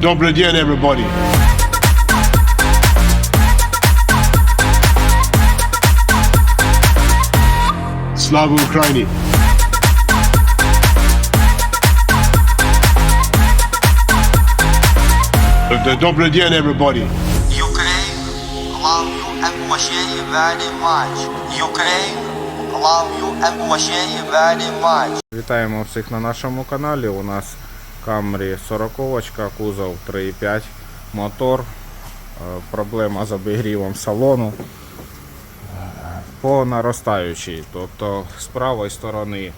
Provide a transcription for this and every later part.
Добрый день, everybody. Слава Украине! Добрый день, everybody. Ukraine, love you and уважение very much. Ukraine, love you and уважение very much. Вітаємо всіх на нашому каналі. У нас Camry 40 кузов 3.5, мотор, е, проблема з обігрівом салону е, по наростаючій. Тобто з правої сторони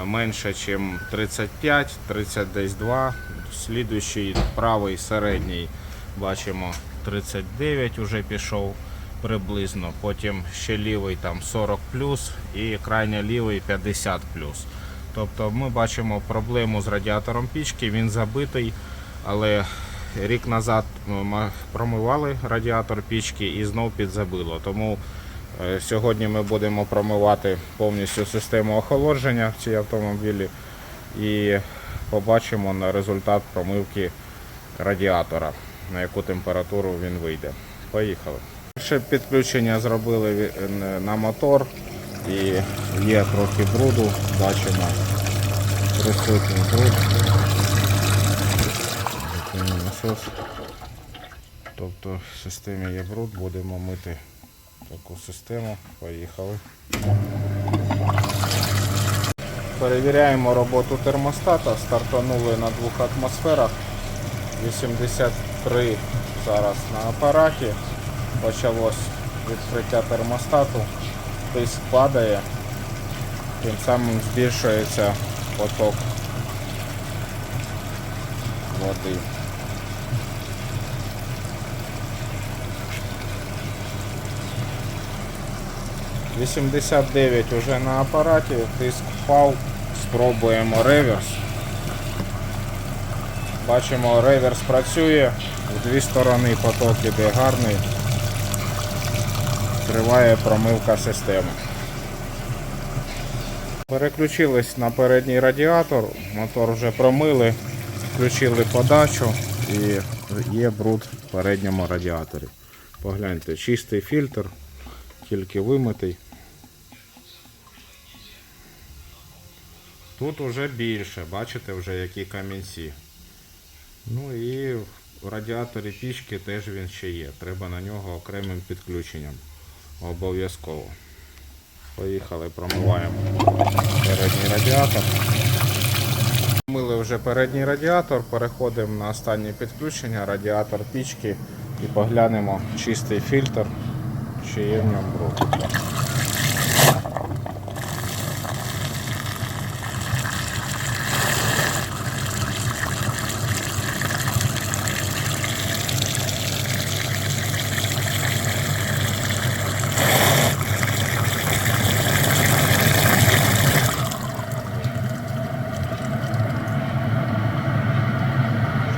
е, менше, ніж 35, 30 десь 2. Слідуючий правий середній бачимо 39 вже пішов приблизно. Потім ще лівий там 40 і крайня лівий 50 Тобто ми бачимо проблему з радіатором пічки, він забитий, але рік назад ми промивали радіатор пічки і знов підзабило. Тому е, сьогодні ми будемо промивати повністю систему охолодження в цій автомобілі і побачимо на результат промивки радіатора, на яку температуру він вийде. Поїхали. Перше підключення зробили на мотор і є трохи бруду, бачимо присутній бруд. Насос. Тобто в системі є бруд, будемо мити таку систему. Поїхали. Перевіряємо роботу термостата. Стартанули на двох атмосферах. 83 зараз на апараті. Почалось відкриття термостату. Тиск падає. Тим самим збільшується поток води. Вісімдесят дев'ять уже на апараті, тиск впав, спробуємо реверс. Бачимо, реверс працює, в дві сторони поток іде гарний, триває промивка системи. Переключились на передній радіатор, мотор вже промили, включили подачу і є бруд в передньому радіаторі. Погляньте, чистий фільтр, тільки вимитий. Тут вже більше, бачите вже які камінці. Ну і в радіаторі пічки теж він ще є. Треба на нього окремим підключенням. Обов'язково. Поїхали, промиваємо передній радіатор. Мили вже передній радіатор, переходимо на останнє підключення, радіатор пічки і поглянемо чистий фільтр, чи є в ньому бруд.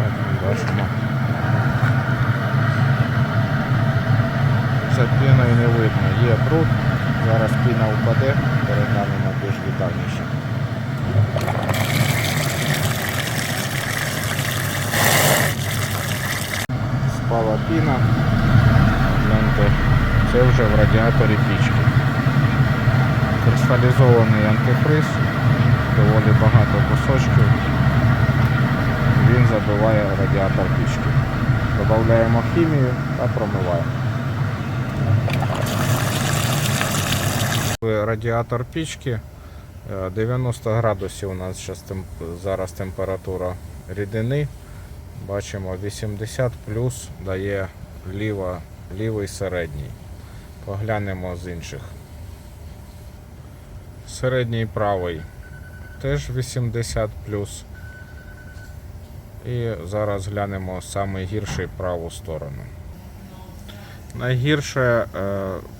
Так, бачимо. За піною не видно. Є бруд. Зараз піна впаде, переглянемо більш детальніше. Спала піна. Гляньте, це вже в радіаторі пічки. Кристалізований антифриз, доволі багато кусочків він забиває радіатор пічки. Додаємо хімію та промиваємо. Радіатор пічки е, 90 градусів у нас зараз температура рідини. Бачимо 80 плюс дає ліва, лівий середній. Поглянемо з інших. Середній правий теж 80 плюс. І зараз глянемо саме гірший праву сторону. Найгірше е,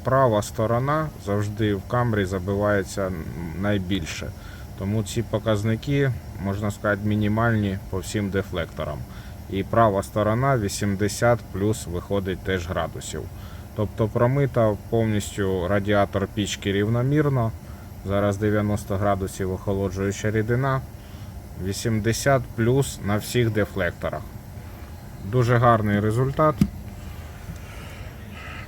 права сторона завжди в камері забивається найбільше. Тому ці показники, можна сказати, мінімальні по всім дефлекторам. І права сторона 80 плюс виходить теж градусів. Тобто промита повністю радіатор пічки рівномірно. Зараз 90 градусів охолоджуюча рідина. 80 плюс на всіх дефлекторах. Дуже гарний результат.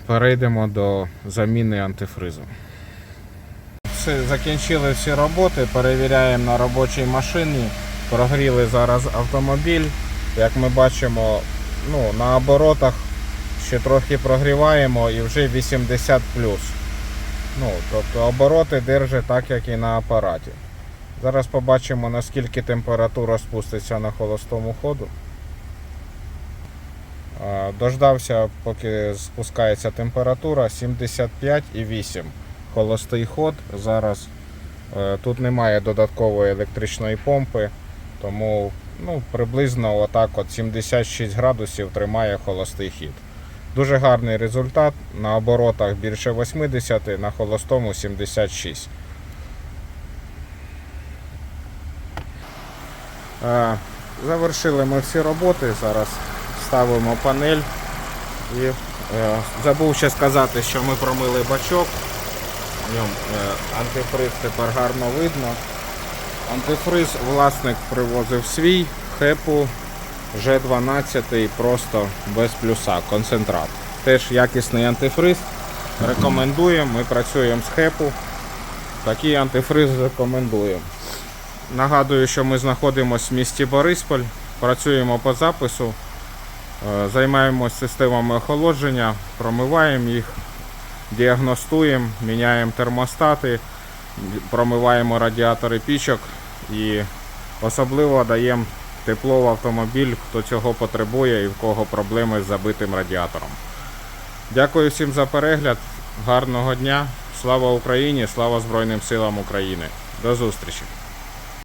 Перейдемо до заміни антифризу. Закінчили всі роботи, перевіряємо на робочій машині. Прогріли зараз автомобіль. Як ми бачимо, ну, на оборотах ще трохи прогріваємо і вже 80 Ну, тобто обороти держить так, як і на апараті. Зараз побачимо, наскільки температура спуститься на холостому ходу. Дождався, поки спускається температура 75,8. Холостий ход. Зараз е, тут немає додаткової електричної помпи, тому ну, приблизно отак от 76 градусів тримає холостий хід. Дуже гарний результат. На оборотах більше 80, на холостому 76. Завершили ми всі роботи. Зараз ставимо панель. І е, забув ще сказати, що ми промили бачок. В ньому е, антифриз тепер гарно видно. Антифриз власник привозив свій хепу G12 просто без плюса, концентрат. Теж якісний антифриз. Рекомендуємо. Ми працюємо з хепу. Такий антифриз рекомендуємо. Нагадую, що ми знаходимося в місті Борисполь, працюємо по запису, е, займаємося системами охолодження, промиваємо їх, діагностуємо, міняємо термостати, промиваємо радіатори пічок і особливо даємо тепло в автомобіль, хто цього потребує і в кого проблеми з забитим радіатором. Дякую всім за перегляд. Гарного дня. Слава Україні! Слава Збройним силам України. До зустрічі!